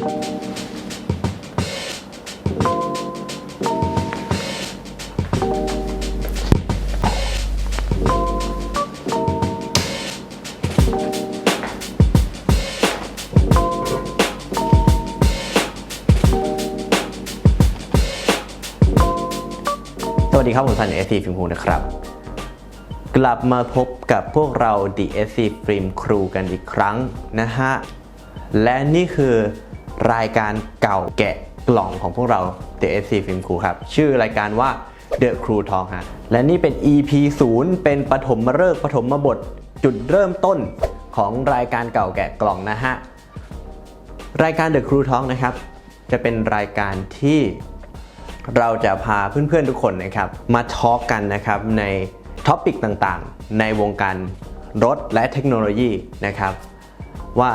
สวัสดีครับผมสันเอสซีฟิล์มคูนะครับ กลับมาพบกับพวกเรา DSC Film Crew กันอีกครั้งนะฮะ และนี่คือ รายการเก่าแกะกล่องของพวกเรา DSC Film Crew ครับ ชื่อรายการว่า The Crew Talk ฮะและนี่เป็น EP 0 เป็นปฐมฤกษ์ปฐมบท จุดเริ่มต้นของรายการเก่าแกะกล่องนะฮะ รายการ The Crew Talk นะครับ จะเป็นรายการที่เราจะพาเพื่อนๆทุกคนนะครับ มาทอล์กกันนะครับในท็อปิกต่างๆ ในวงการรถและเทคโนโลยีนะครับ ว่า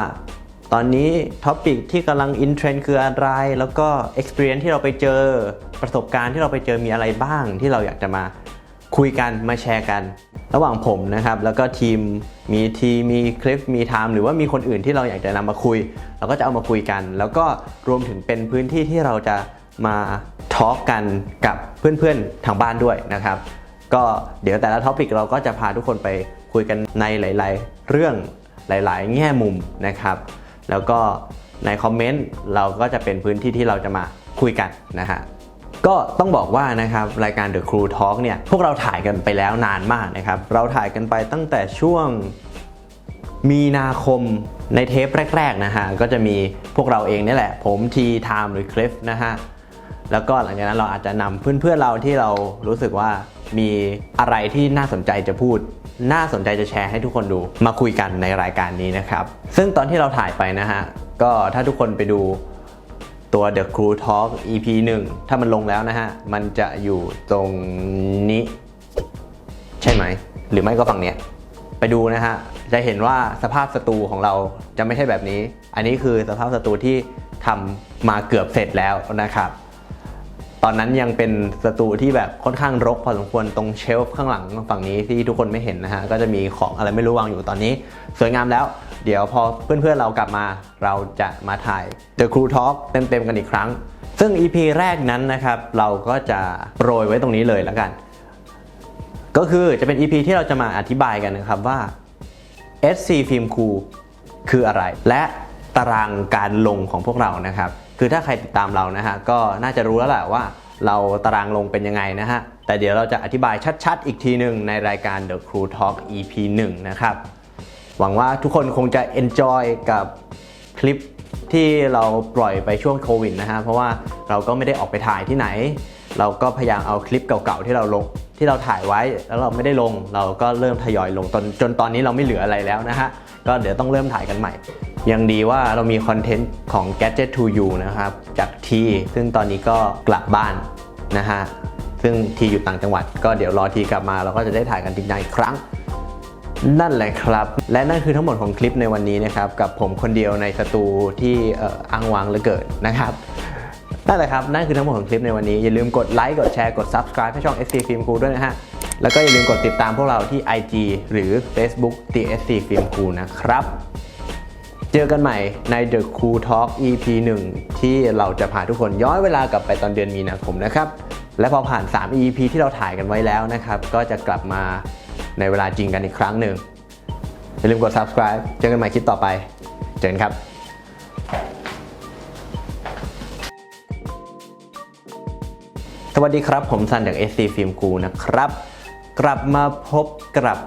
ตอนนี้ท็อปิกที่กำลังอินเทรนด์คืออะไร แล้วก็ experience ที่เราไปเจอประสบการณ์ที่เราไปเจอมีอะไรบ้างที่เราอยากจะมาคุยกันมาแชร์กัน ระหว่างผมนะครับ แล้วก็ทีมมีทีมมีคลิปมีไทม์หรือว่ามีคนอื่นที่เราอยากจะนำมาคุย เราก็จะเอามาคุยกัน แล้วก็รวมถึงเป็นพื้นที่ที่เราจะมาทอล์กกันกับเพื่อนๆทางบ้านด้วยนะครับ ก็เดี๋ยวแต่ละท็อปิกเราก็จะพาทุกคนไปคุยกันในหลาย ๆ เรื่องหลาย ๆ แง่มุมนะครับ แล้วก็ในคอมเมนต์เราก็จะเป็นพื้นที่ที่เราจะมาคุยกันนะฮะก็ต้องบอกว่านะครับรายการ The Crew Talk เนี่ยพวกเราถ่ายกันไปแล้วนานมากนะครับ เราถ่ายกันไปตั้งแต่ช่วงมีนาคมในเทปแรกๆนะฮะก็จะมีพวกเราเองนี่แหละ ผมทีไทม์หรือคลิฟนะฮะแล้วก็หลังจากนั้นเราอาจจะนำเพื่อนๆเราที่เรารู้สึกว่า มีอะไรที่น่าสนใจจะพูด น่าสนใจจะแชร์ให้ทุกคนดูมาคุยกันในรายการนี้นะครับ ซึ่งตอนที่เราถ่ายไปนะฮะ ก็ถ้าทุกคนไปดูตัว The Crew Talk EP 1 ถ้ามันลงแล้วนะฮะ มันจะอยู่ตรงนี้ ใช่ไหม หรือไม่ก็ฝั่งเนี้ยไปดูนะฮะ จะเห็นว่าสภาพสตูของเราจะไม่ใช่แบบนี้ อันนี้คือสภาพสตูที่ทำมาเกือบเสร็จแล้วนะครับ ตอนนั้นยังเป็นสตูที่แบบค่อนข้างรกพอสมควรตรงเชลฟ์ข้างหลังฝั่งนี้ที่ทุกคนไม่เห็นนะฮะก็จะมีของอะไรไม่รู้วางอยู่ตอนนี้ สวยงามแล้ว เดี๋ยวพอเพื่อนๆเรากลับมาเราจะมาถ่าย The Crew Talk เต็มๆกันอีกครั้ง ซึ่ง EP แรกนั้นนะครับเราก็จะโปรยไว้ตรงนี้เลยแล้วกัน ก็คือจะเป็น EP ที่เราจะมาอธิบายกันนะครับว่า SC Film Crew คืออะไร และตารางการลงของพวกเรานะครับ คือถ้าใครติดตามเรานะฮะก็น่าจะรู้แล้วแหละว่าเราตารางลงเป็นยังไงนะฮะ แต่เดี๋ยวเราจะอธิบายชัดๆ อีกทีหนึ่งในรายการ The Crew Talk EP 1 นะครับ หวังว่าทุกคนคงจะ enjoy กับคลิปที่เราปล่อยไปช่วงโควิดนะฮะ เพราะว่าเราก็ไม่ได้ออกไปถ่ายที่ไหน เราก็พยายามเอาคลิปเก่าๆ ที่เราลงที่เราถ่ายไว้แล้วเราไม่ได้ลง เราก็เริ่มทยอยลงจนจนตอนนี้เราไม่เหลืออะไรแล้วนะฮะ ก็เดี๋ยวต้องเริ่มถ่ายกันใหม่ ยังดีว่าเรามีคอนเทนต์ของ Gadget to You นะครับ จากทีซึ่งตอนนี้ก็กลับบ้านนะฮะ ซึ่งทีอยู่ต่างจังหวัด ก็เดี๋ยวรอทีกลับมาเราก็จะได้ถ่ายกันจริงจังอีกครั้ง นั่นแหละครับ และนั่นคือทั้งหมดของคลิปในวันนี้นะครับ กับผมคนเดียวในสตูที่อ,อ้างวางเหลือเกินนะครับนั่นแหละครับ นั่นคือทั้งหมดของคลิปในวันนี้ อย่าลืมกดไลค์ กดแชร์ กด Subscribe ให้ช่อง SC Film Crew ด้วยนะฮะ แล้วก็อย่าลืมกดติดตามพวกเราที่ IG หรือ Facebook TSC Film Crew นะครับ เจอกันใหม่ใน The Cool Talk EP 1 ที่เราจะพาทุกคนย้อนเวลากลับไปตอนเดือนมีนาคมนะครับ และพอผ่าน 3 EP ที่เราถ่ายกันไว้แล้วนะครับ ก็จะกลับมาในเวลาจริงกันอีกครั้งหนึ่งอย่าลืมกด subscribe เจอกันใหม่คลิปต่อไป เจอกันครับสวัสดีครับ ผมซันจาก SC Film Crew นะครับ กลับมาพบกลับ